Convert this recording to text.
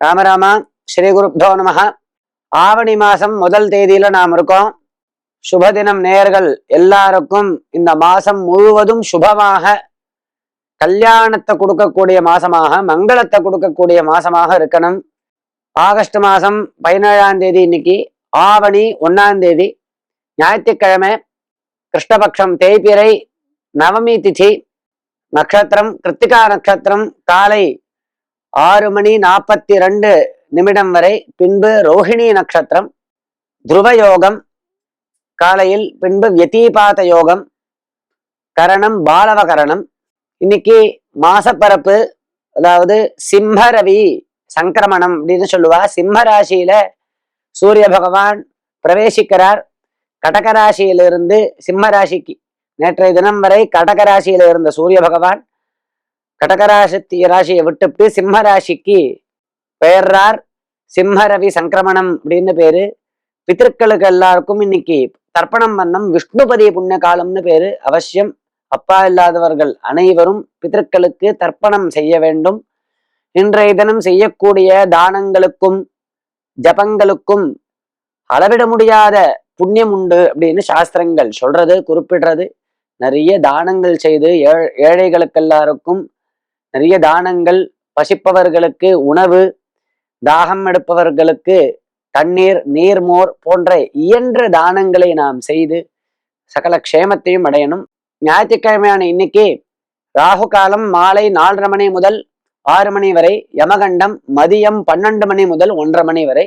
ராமராமா ஸ்ரீ குருப்தோ நம ஆவணி மாதம் முதல் தேதியில நாம் இருக்கோம். சுபதினம் நேர்கள் எல்லாருக்கும் இந்த மாசம் முழுவதும் சுபமாக கல்யாணத்தை கொடுக்கக்கூடிய மாசமாக மங்களத்தை கொடுக்கக்கூடிய மாசமாக இருக்கணும். ஆகஸ்ட் மாதம் பதினேழாம் தேதி இன்னைக்கு ஆவணி ஒன்னாம் தேதி ஞாயிற்றுக்கிழமை கிருஷ்ணபக்ஷம் தேய்பிரை நவமி திதி நட்சத்திரம் கிருத்திகா நட்சத்திரம் காலை ஆறு மணி நாற்பத்தி ரெண்டு நிமிடம் வரை பின்பு ரோஹிணி நட்சத்திரம் துருவ யோகம் காலையில் பின்பு வியதீபாத யோகம் கரணம் பாலவ கரணம் இன்னைக்கு மாசப்பரப்பு அதாவது சிம்மரவி சங்கிரமணம் அப்படின்னு சொல்லுவா. சிம்ம ராசியில சூரிய பகவான் பிரவேசிக்கிறார். கடகராசியிலிருந்து சிம்ம ராசிக்கு நேற்றைய தினம் வரை கடகராசியில இருந்த சூரிய பகவான் கடகராசி ராசியை விட்டுட்டு சிம்ம ராசிக்கு பெயர்றார் சிம்ம ரவி சங்கிரமணம் அப்படின்னு பேரு. பித்திருக்களுக்கு எல்லாருக்கும் இன்னைக்கு தர்ப்பணம் பண்ணம் விஷ்ணுபதி புண்ணிய காலம்னு பேரு. அவசியம் அப்பா இல்லாதவர்கள் அனைவரும் பித்திருக்களுக்கு தர்ப்பணம் செய்ய வேண்டும். இன்றைய தினம் செய்யக்கூடிய தானங்களுக்கும் ஜபங்களுக்கும் அளவிட முடியாத புண்ணியம் உண்டு அப்படின்னு சாஸ்திரங்கள் சொல்றது குறிப்பிடுறது. நிறைய தானங்கள் செய்து ஏழைகளுக்கு எல்லாருக்கும் நிறைய தானங்கள் பசிப்பவர்களுக்கு உணவு தாகம் எடுப்பவர்களுக்கு தண்ணீர் நீர்மோர் போன்ற இயன்ற தானங்களை நாம் செய்து சகல க்ஷேமத்தையும் அடையணும். ஞாயிற்றுக்கிழமையான இன்னைக்கு ராகு காலம் மாலை நாலரை மணி முதல் ஆறு மணி வரை யமகண்டம் மதியம் பன்னெண்டு மணி முதல் ஒன்றரை மணி வரை.